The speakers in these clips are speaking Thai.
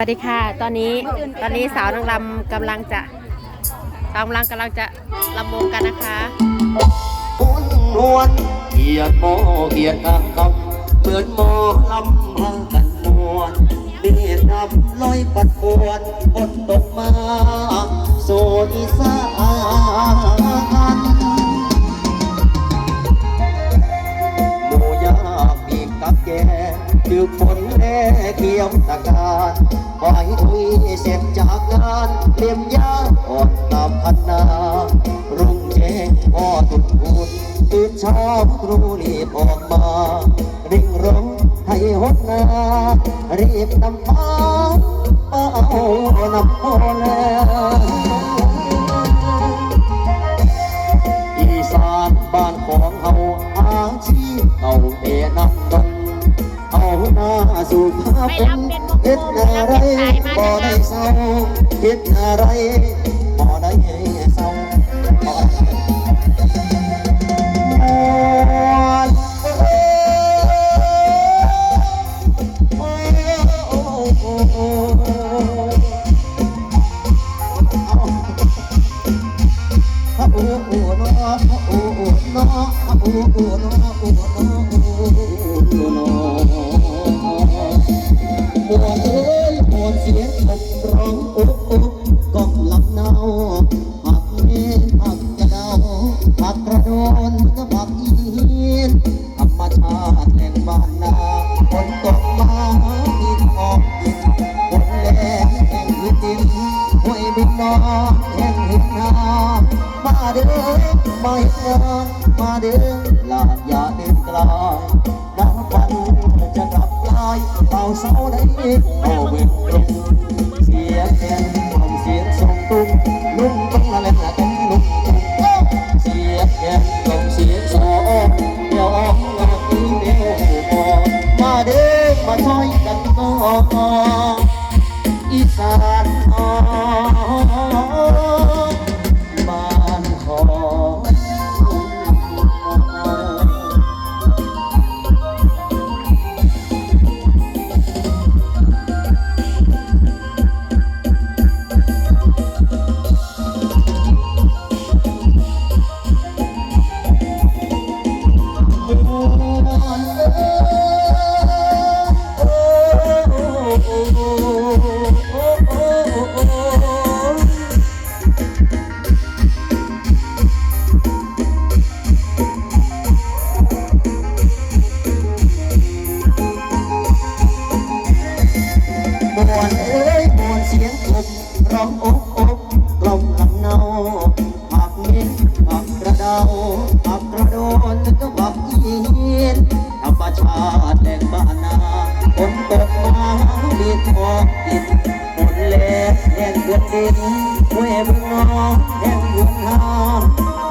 สวัสดีค่ะ ตอนนี้ตอนนี้สาวนางรำกำลังจะสาวนางรำกำลังจะรำวงกันนะคะม้นนวลเกียดโมเกียดกางกำเหมือนหมลำพากันมวนเบียดดำลอยปัดปวนฝนตกมาโซอีสานหมูยาปีกกับแกดื่มฝนแน่เขียว ตะการปล่อยทุยเสร็จจากงานเลียมยาอ่อนตามพันนารุ่งแจ้งพ่อตุนพูนตื่นเช้าตรู่รีบออกมาริ่งร้องให้หดนารีบนำมาเอานำพอแล้วอีสานบ้านของเฮาอาชีพเก่าเต่นำดง เอาหน้าสู่ภาพเป็นเฮ็ดอะไรบ่ได้เศร้าเฮ็ดอะไระพ มวนเอ้ยมวนเสียงผมร้องโอ้โอ้กองลำเนาผักเมนผักกระเดาผักกระโดนก็ผักอีนธรรมชาติแห่งบ้านนาฝนตกมาดินออกดินฝนแรงแห่งพื้นดินห้วยบินนอนแห่งหินนามาเด้อมาเห็นงานมาเด้อลาดอย่าเดินไกลน้ำฟันจะกลับลายเป่าเสาได้โอเวงตรงเสียงแคนของเสียงทรงตุ้งลุ่มต้องละเล่นละต้องลุ่มตุ้งเสียงแคนของเสียงสองเดี๋ยวออกงานนี้เดียวพอมาเด้อมาช่วยกันต่ออี มวนเอ้ยมวนเสียงกบร้องอกอกกลมลำเนาผักเม็ดผักกระเดาผักกระโดนก็ผักอีนธรรมชาติแหล่งบ้านนาฝนตกมาดินออกดินฝนแลแห่งเดือนดินห้วยบึงนองแห่งเดือนหา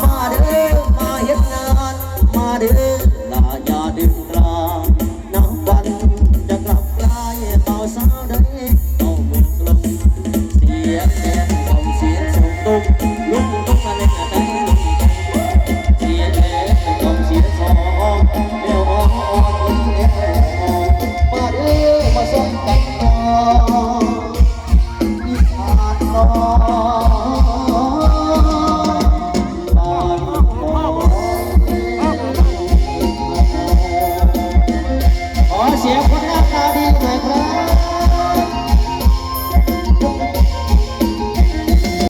มาเด้อมาเฮ็ดงานมาเด้อ ขอเสียงคนหน้าตาดีหน่อยครับ